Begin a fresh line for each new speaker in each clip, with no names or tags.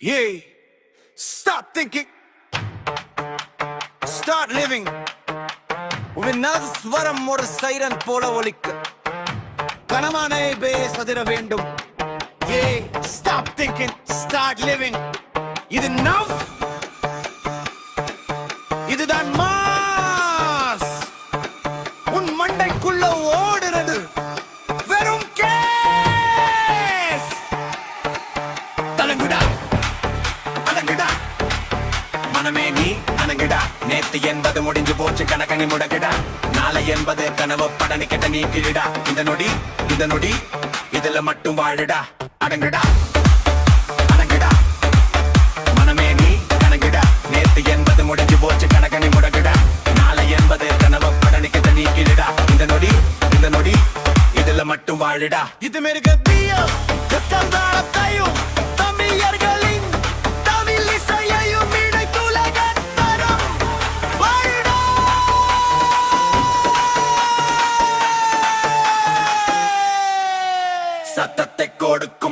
Yeah. Stop thinking. Start living. உன்னால் ஸ்வரம் ஒரு சைரன் போல ஒலிக்க கனமானே பேசதிர வேண்டும் ஏ ஸ்டாப் திங்கிங் ஸ்டார்ட் லிவிங் இது நவ் அணங்குடா நேத்து என்பது முடிஞ்சு போச்சு கணக்கணி முடக்கிடா. நாளை என்பது கனவு படனி கெட்ட நீ கிழிடா இந்த நொடி இந்த நொடி இதுல மட்டும் வாழுடா. அடங்குடா. அடங்குடா. மனமே நீ அணங்குடா நேத்து என்பது முடிஞ்சு போச்சு கணக்கணி முடங்குடா நாளை என்பது கனவு படனி கெட்ட நீ கிழிடா இந்த நொடி இந்த நொடி இதுல மட்டும் வாழுடா. இது மெருக தீயோ தாளத்தையும்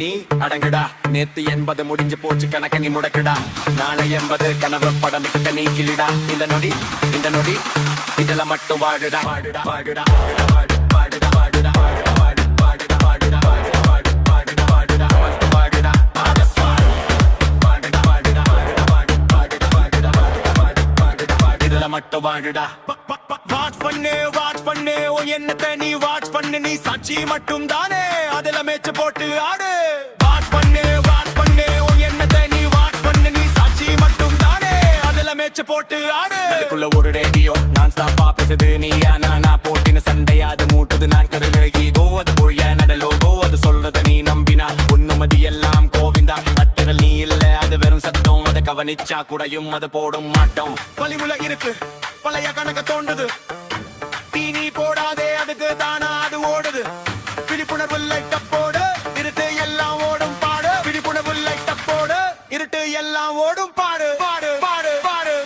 நீ அடங்குடா நேத்து என்பது முடிஞ்சு போச்சு கணக்க நீ முடக்குடா நாளை என்பது கனவு படம் கிட்ட நீ கிளிடா இந்த நொடி இந்த நொடி இதுல மட்டும் வாடுடா வாடுடா வாடுடா மட்டும் வாடுடா வாட்ச் பண்ணு வாட்ச் பண்ணு எண்ணத்தை நீ வாட்ச் பண்ணு நீ சாட்சி மட்டும் தானே மேட்ச் போட்டு ஆடு. வாட்ச் பண்ணு வாட்ச் பண்ணு ஓ என்னத்த நீ வாட்ச் பண்ணு நீ சாட்சி மட்டும் தானே. அதுல மேட்ச் போட்டு ஆடு. அதுக்குள்ள ஒரு ரேடியோ நான் ஸ்டாப்பா பேசுது. நீ நானா போட்டின சண்டையா அது மூட்டுது. நான் கருது ஈகோ அது பொழிய நடலோகோ அது சொல்றத நீ நம்பினா. உன்னுமதி எல்லாம் கோவிந்தா. அட்டுகள் நீ இல்ல அது வெறும் சத்தம். அதை கவனிச்சா கூடயும் அது போடும் மாட்டோம். வலிமுல இருக்கு. பழைய கணக்க தோண்டுது. தீனி போடாதே அதுக்கு தானா அது ஓடுது. விழிப்புணர்வு லைட்ட போடு. இருட்டு எல்லாம் ஓடும் பாடு. விழிப்புணர்வு லைட்ட போடு. இருட்டு எல்லாம் ஓடும் பாடு. பாடு பாடு பாடு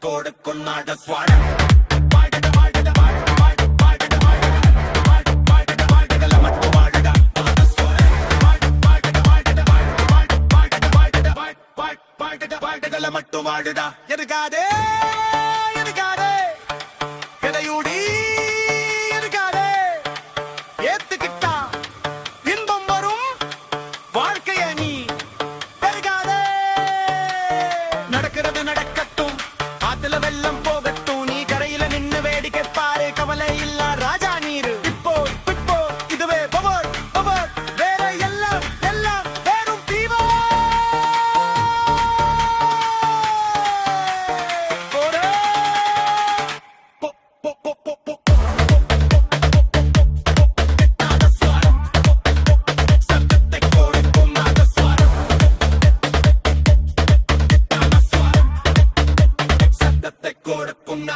கொடுக்கும் நாட நாதஸ்வரம். மட்டும் வாழுடா எதுக்காதே எதுக்காதே எதையூடி எதுக்காதே ஏத்துக்கிட்டா இன்பம் வரும். வாழ்க்கைய நீ பெருகாதே. நடக்கிறது நடக்கட்டும். ஆத்துல வெள்ளம் போகட்டும். நீ கரையில நின்னு வேடிக்கை பாரு. கவலை இல்லை